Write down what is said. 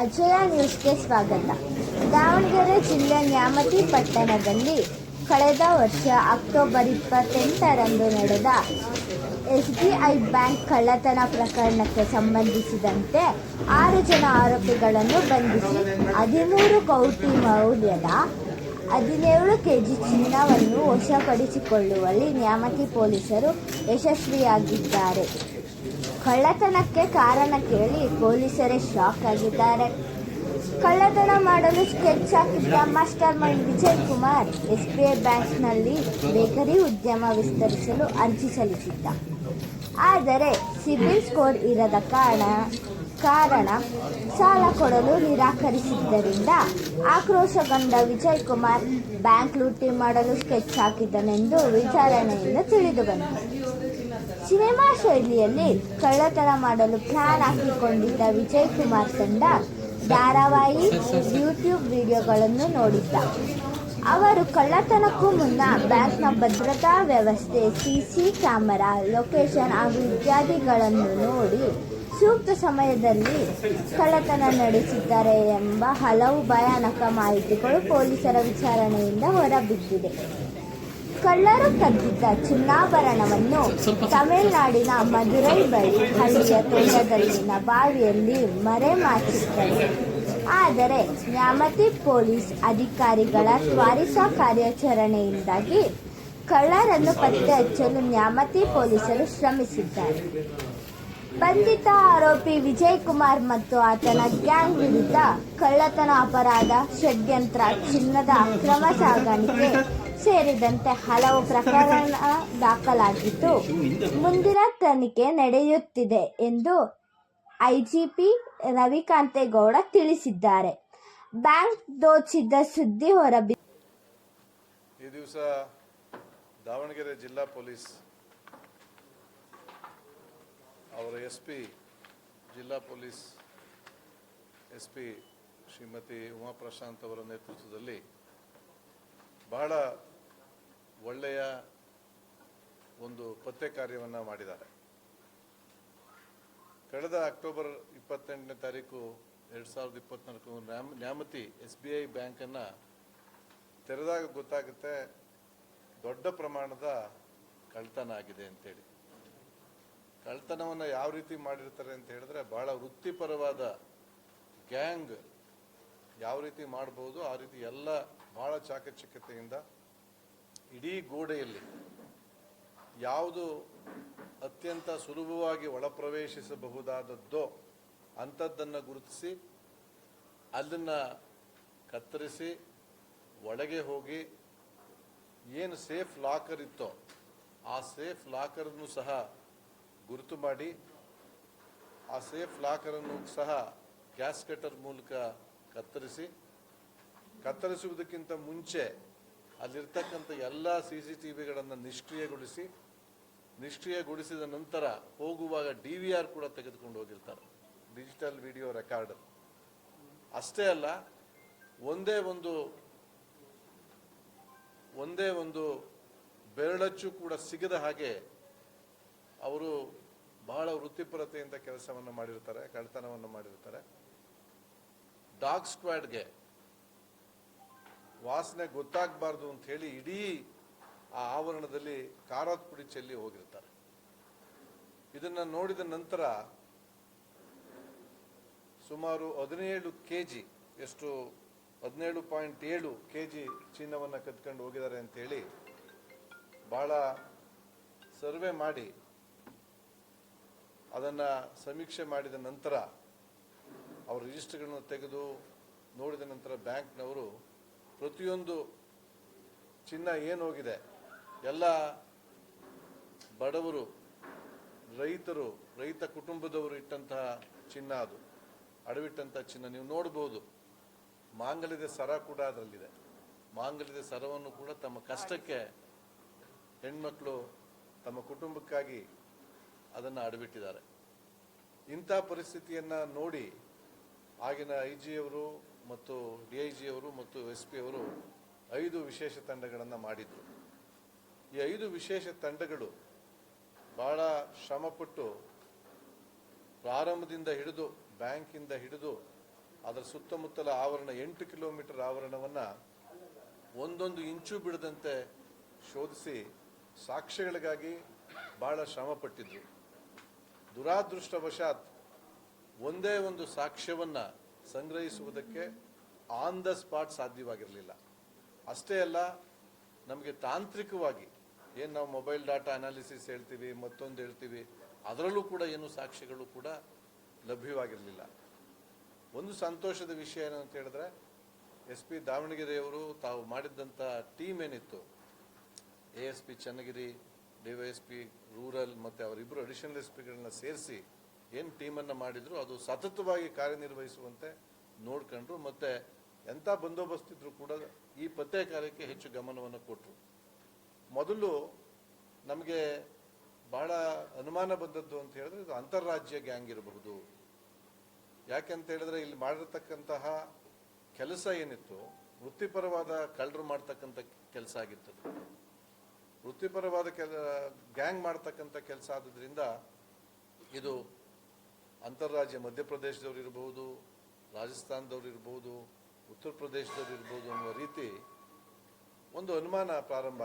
ಅಜಯ ನ್ಯೂಸ್ಗೆ ಸ್ವಾಗತ. ದಾವಣಗೆರೆ ಜಿಲ್ಲೆ ನ್ಯಾಮತಿ ಪಟ್ಟಣದಲ್ಲಿ ಕಳೆದ ವರ್ಷ ಅಕ್ಟೋಬರ್ ಇಪ್ಪತ್ತೆಂಟರಂದು ನಡೆದ ಎಸ್ ಬಿ ಐ ಬ್ಯಾಂಕ್ ಕಳ್ಳತನ ಪ್ರಕರಣಕ್ಕೆ ಸಂಬಂಧಿಸಿದಂತೆ ಆರು ಜನ ಆರೋಪಿಗಳನ್ನು ಬಂಧಿಸಿ ಹದಿಮೂರು ಕೋಟಿ ಮೌಲ್ಯದ ಹದಿನೇಳು ಕೆ ಜಿ ಚಿನ್ನವನ್ನು ವಶಪಡಿಸಿಕೊಳ್ಳುವಲ್ಲಿ ನ್ಯಾಮತಿ ಪೊಲೀಸರು ಯಶಸ್ವಿಯಾಗಿದ್ದಾರೆ. ಕಳ್ಳತನಕ್ಕೆ ಕಾರಣ ಕೇಳಿ ಪೊಲೀಸರೇ ಶಾಕ್ ಆಗಿದ್ದಾರೆ. ಕಳ್ಳತನ ಮಾಡಲು ಸ್ಕೆಚ್ ಹಾಕಿದ್ದ master mind Vijay Kumar, SBI ಬ್ಯಾಂಕ್ನಲ್ಲಿ ಬೇಕರಿ ಉದ್ಯಮ ವಿಸ್ತರಿಸಲು ಅರ್ಜಿ ಸಲ್ಲಿಸಿದ್ದ. ಆದರೆ ಸಿಬಿಲ್ ಸ್ಕೋರ್ ಇರದ ಕಾರಣ ಕಾರಣ ಸಾಲ ಕೊಡಲು ನಿರಾಕರಿಸಿದ್ದರಿಂದ ಆಕ್ರೋಶಗೊಂಡ ವಿಜಯ್ ಕುಮಾರ್, ಬ್ಯಾಂಕ್ ಲೂಟಿ ಮಾಡಲು ಸ್ಕೆಚ್ ಹಾಕಿದ್ದನೆಂದು ವಿಚಾರಣೆಯಿಂದ ತಿಳಿದುಬಂದಿದೆ ಸಿನಿಮಾ ಶೈಲಿಯಲ್ಲಿ ಕಳ್ಳತನ ಮಾಡಲು ಪ್ಲಾನ್ ಹಾಕಿಕೊಂಡಿದ್ದ ವಿಜಯ್ ಕುಮಾರ್ ತಂಡ ಧಾರಾವಾಹಿ ಯೂಟ್ಯೂಬ್ ವಿಡಿಯೋಗಳನ್ನು ನೋಡಿದ್ದ. ಅವರು ಕಳ್ಳತನಕ್ಕೂ ಮುನ್ನ ಬ್ಯಾಂಕ್ನ ಭದ್ರತಾ ವ್ಯವಸ್ಥೆ ಸಿಸಿ ಕ್ಯಾಮೆರಾ, ಲೊಕೇಶನ್ ಹಾಗೂ ಇತ್ಯಾದಿಗಳನ್ನು ನೋಡಿ ಸೂಕ್ತ ಸಮಯದಲ್ಲಿ ಕಳ್ಳತನ ನಡೆಸಿದ್ದಾರೆ ಎಂಬ ಹಲವು ಭಯಾನಕ ಮಾಹಿತಿಗಳು ಪೊಲೀಸರ ವಿಚಾರಣೆಯಿಂದ ಹೊರಬಿದ್ದಿದೆ. ಕಳ್ಳರು ಕದ್ದಿದ್ದ ಚಿನ್ನಾಭರಣವನ್ನು ತಮಿಳುನಾಡಿನ ಮಧುರೈ ಬಳಿ ಹಳ್ಳಿಯ ತೋಟದಲ್ಲಿನ ಬಾವಿಯಲ್ಲಿ ಮರೆಮಾಚಿದ್ದರು ಆದರೆ ನ್ಯಾಮತಿ ಪೊಲೀಸ್ ಅಧಿಕಾರಿಗಳ ತ್ವರಿತ ಕಾರ್ಯಾಚರಣೆಯಿಂದಾಗಿ ಕಳ್ಳರನ್ನು ಪತ್ತೆ ಹಚ್ಚಲು ನ್ಯಾಮತಿ ಪೊಲೀಸರು ಶ್ರಮಿಸಿದ್ದಾರೆ. ಬಂಧಿತ ಆರೋಪಿ ವಿಜಯ್ ಕುಮಾರ್ ಮತ್ತು ಆತನ ಗ್ಯಾಂಗ್ ವಿರುದ್ಧ ಕಳ್ಳತನ ಅಪರಾಧ, ಷಡ್ಯಂತ್ರ, ಚಿನ್ನದ ಅಕ್ರಮ ಸಾಗಾಣಿಕೆ ಸೇರಿದಂತೆ ಹಲವು ಪ್ರಕರಣ ದಾಖಲಾಗಿದ್ದು, ಮುಂದಿನ ತನಿಖೆ ನಡೆಯುತ್ತಿದೆ ಎಂದು ಐಜಿಪಿ ರವಿಕಾಂತೇಗೌಡ ತಿಳಿಸಿದ್ದಾರೆ. ಬ್ಯಾಂಕ್ ದೋಚಿದ್ದ ಸುದ್ದಿ ಹೊರಬಿ ಈ ದಿವಸ ದಾವಣಗೆರೆ ಜಿಲ್ಲಾ ಪೊಲೀಸ್ ಅವರ ಎಸ್ ಪಿ, ಜಿಲ್ಲಾ police S P Shrimati Uma Prashant ಅವರ ನೇತೃತ್ವದಲ್ಲಿ ಬಹಳ ಒಳ್ಳೆಯ ಒಂದು ಪತ್ತೆ ಕಾರ್ಯವನ್ನು ಮಾಡಿದ್ದಾರೆ. ಕಳೆದ ಅಕ್ಟೋಬರ್ ಇಪ್ಪತ್ತೆಂಟನೇ ತಾರೀಕು ಎರಡು ಸಾವಿರದ ಇಪ್ಪತ್ತ್ನಾಲ್ಕು ನ್ಯಾಮ್, ನ್ಯಾಮತಿ ಎಸ್ ಬಿ ಐ ಬ್ಯಾಂಕನ್ನು ತೆರೆದಾಗ ಗೊತ್ತಾಗುತ್ತೆ ದೊಡ್ಡ ಪ್ರಮಾಣದ ಕಳ್ತನ ಆಗಿದೆ ಅಂತೇಳಿ. ಕಳ್ತನವನ್ನು ಯಾವ ರೀತಿ ಮಾಡಿರ್ತಾರೆ ಅಂತ ಹೇಳಿದ್ರೆ ಬಹಳ ವೃತ್ತಿಪರವಾದ ಗ್ಯಾಂಗ್ ಯಾವ ರೀತಿ ಮಾಡ್ಬೋದು, ಆ ರೀತಿ ಎಲ್ಲ ಬಹಳ ಚಾಕಚಕ್ಯತೆಯಿಂದ ಇಡೀ ಗೋಡೆಯಲ್ಲಿ ಯಾವುದು ಅತ್ಯಂತ ಸುಲಭವಾಗಿ ಒಳಪ್ರವೇಶಿಸಬಹುದಾದದ್ದೋ ಅಂಥದ್ದನ್ನು ಗುರುತಿಸಿ ಅದನ್ನು ಕತ್ತರಿಸಿ, ಒಳಗೆ ಹೋಗಿ ಏನು ಸೇಫ್ ಲಾಕರ್ ಇತ್ತೋ ಆ ಸೇಫ್ ಲಾಕರ್ನು ಸಹ ಗುರುತು ಮಾಡಿ ಆ ಸೇಫ್ ಲಾಕರನ್ನು ಸಹ ಗ್ಯಾಸ್ ಕಟರ್ ಮೂಲಕ ಕತ್ತರಿಸಿ, ಕತ್ತರಿಸುವುದಕ್ಕಿಂತ ಮುಂಚೆ ಅಲ್ಲಿರ್ತಕ್ಕಂಥ ಎಲ್ಲ ಸಿ ಸಿ ಟಿ ವಿಗಳನ್ನು ನಿಷ್ಕ್ರಿಯಗೊಳಿಸಿ, ನಿಷ್ಕ್ರಿಯಗೊಳಿಸಿದ ನಂತರ ಹೋಗುವಾಗ ಡಿ ವಿ ಆರ್ ಕೂಡ ತೆಗೆದುಕೊಂಡು ಹೋಗಿರ್ತಾರೆ. ಡಿಜಿಟಲ್ ವಿಡಿಯೋ ರೆಕಾರ್ಡರ್ ಅಷ್ಟೇ ಅಲ್ಲ, ಒಂದೇ ಒಂದು ಒಂದೇ ಒಂದು ಬೆರಳಚ್ಚು ಕೂಡ ಸಿಗದ ಹಾಗೆ ಅವರು ಬಹಳ ವೃತ್ತಿಪರತೆಯಿಂದ ಕೆಲಸವನ್ನು ಮಾಡಿರ್ತಾರೆ ಕಳ್ತನವನ್ನು ಮಾಡಿರ್ತಾರೆ. ಡಾಗ್ ಸ್ಕ್ವಾಡ್ಗೆ ವಾಸನೆ ಗೊತ್ತಾಗಬಾರ್ದು ಅಂತ ಹೇಳಿ ಇಡೀ ಆ ಆವರಣದಲ್ಲಿ ಖಾರದ ಪುಡಿ ಚೆಲ್ಲಿ ಹೋಗಿರ್ತಾರೆ. ಇದನ್ನ ನೋಡಿದ ನಂತರ ಸುಮಾರು ಹದಿನೇಳು ಕೆ ಜಿ ಎಷ್ಟು ಹದಿನೇಳು ಪಾಯಿಂಟ್ ಏಳು ಕೆ ಜಿ ಚಿನ್ನವನ್ನು ಕದ್ಕೊಂಡು ಹೋಗಿದ್ದಾರೆ ಅಂತೇಳಿ ಭಾಳ ಸರ್ವೆ ಮಾಡಿ ಅದನ್ನು ಸಮೀಕ್ಷೆ ಮಾಡಿದ ನಂತರ ಅವರ ರಿಜಿಸ್ಟರ್ಗಳನ್ನು ತೆಗೆದು ನೋಡಿದ ನಂತರ ಬ್ಯಾಂಕ್ನವರು ಪ್ರತಿಯೊಂದು ಚಿನ್ನ ಏನು ಹೋಗಿದೆ, ಎಲ್ಲ ಬಡವರು, ರೈತರು, ರೈತ ಕುಟುಂಬದವರು ಇಟ್ಟಂತಹ ಚಿನ್ನ ಅದು, ಅಡವಿಟ್ಟಂತಹ ಚಿನ್ನ. ನೀವು ನೋಡ್ಬೋದು, ಮಾಂಗಲ್ಯದ ಸರ ಕೂಡ ಅದರಲ್ಲಿದೆ. ಮಾಂಗಲ್ಯದ ಸರವನ್ನು ಕೂಡ ತಮ್ಮ ಕಷ್ಟಕ್ಕೆ ಹೆಣ್ಮಕ್ಳು ತಮ್ಮ ಕುಟುಂಬಕ್ಕಾಗಿ ಅದನ್ನು ಅಡ್ಬಿಟ್ಟಿದ್ದಾರೆ. ಇಂಥ ಪರಿಸ್ಥಿತಿಯನ್ನು ನೋಡಿ ಆಗಿನ ಐ ಜಿ ಅವರು ಮತ್ತು ಡಿ ಐ ಜಿಯವರು ಮತ್ತು ಎಸ್ ಪಿ ಅವರು ಐದು ವಿಶೇಷ ತಂಡಗಳನ್ನು ಮಾಡಿದರು. ಈ ಐದು ವಿಶೇಷ ತಂಡಗಳು ಭಾಳ ಶ್ರಮಪಟ್ಟು ಪ್ರಾರಂಭದಿಂದ ಹಿಡಿದು ಬ್ಯಾಂಕಿಂದ ಹಿಡಿದು ಅದರ ಸುತ್ತಮುತ್ತಲ ಆವರಣ ಎಂಟು ಕಿಲೋಮೀಟರ್ ಆವರಣವನ್ನು ಒಂದೊಂದು ಇಂಚು ಬಿಡದಂತೆ ಶೋಧಿಸಿ ಸಾಕ್ಷ್ಯಗಳಿಗಾಗಿ ಭಾಳ ಶ್ರಮ ಪಟ್ಟಿದ್ರು ದುರಾದೃಷ್ಟವಶಾತ್ ಒಂದೇ ಒಂದು ಸಾಕ್ಷ್ಯವನ್ನು ಸಂಗ್ರಹಿಸುವುದಕ್ಕೆ ಆನ್ ದ ಸ್ಪಾಟ್ ಸಾಧ್ಯವಾಗಿರಲಿಲ್ಲ. ಅಷ್ಟೇ ಅಲ್ಲ, ನಮಗೆ ತಾಂತ್ರಿಕವಾಗಿ ಏನು ನಾವು ಮೊಬೈಲ್ ಡಾಟಾ ಅನಾಲಿಸಿಸ್ ಹೇಳ್ತೀವಿ, ಮತ್ತೊಂದು ಹೇಳ್ತೀವಿ, ಅದರಲ್ಲೂ ಕೂಡ ಏನು ಸಾಕ್ಷ್ಯಗಳು ಕೂಡ ಲಭ್ಯವಾಗಿರಲಿಲ್ಲ. ಒಂದು ಸಂತೋಷದ ವಿಷಯ ಏನಂತ ಹೇಳಿದ್ರೆ, ಎಸ್ ಪಿ ದಾವಣಗೆರೆಯವರು ತಾವು ಮಾಡಿದ್ದಂಥ ಟೀಮ್ ಏನಿತ್ತು, A S P Channagiri D Y S P, rural ಮತ್ತು ಅವರಿಬ್ಬರು ಅಡಿಷನಲ್ ಎಸ್ ಪಿಗಳನ್ನ ಸೇರಿಸಿ ಏನು ಟೀಮನ್ನು ಮಾಡಿದ್ರು ಅದು ಸತತವಾಗಿ ಕಾರ್ಯನಿರ್ವಹಿಸುವಂತೆ ನೋಡ್ಕೊಂಡ್ರು ಮತ್ತು ಎಂಥ ಬಂದೋಬಸ್ತ್ ಇದ್ರು ಕೂಡ ಈ ಪತ್ತೆ ಕಾರ್ಯಕ್ಕೆ ಹೆಚ್ಚು ಗಮನವನ್ನು ಕೊಟ್ಟರು ಮೊದಲು ನಮಗೆ ಬಹಳ ಅನುಮಾನ ಬಂದದ್ದು ಅಂತ ಹೇಳಿದ್ರೆ ಇದು ಅಂತಾರಾಜ್ಯ ಗ್ಯಾಂಗ್ ಇರಬಹುದು ಯಾಕೆಂತ ಹೇಳಿದ್ರೆ ಇಲ್ಲಿ ಮಾಡಿರ್ತಕ್ಕಂತಹ ಕೆಲಸ ಏನಿತ್ತು, ವೃತ್ತಿಪರವಾದ ಕಳ್ಳರು ಮಾಡ್ತಕ್ಕಂಥ ಕೆಲಸ ಆಗಿತ್ತು. ವೃತ್ತಿಪರವಾದ ಕೆಲ, ಗ್ಯಾಂಗ್ ಮಾಡ್ತಕ್ಕಂಥ ಕೆಲಸ ಆದ್ದರಿಂದ ಇದು ಅಂತಾರಾಜ್ಯ ಮಧ್ಯಪ್ರದೇಶದವ್ರು ಇರಬಹುದು ರಾಜಸ್ಥಾನದವ್ರು ಇರಬಹುದು ಉತ್ತರ ಪ್ರದೇಶದವ್ರು ಇರ್ಬೋದು ಅನ್ನುವ ರೀತಿ ಒಂದು ಅನುಮಾನ ಪ್ರಾರಂಭ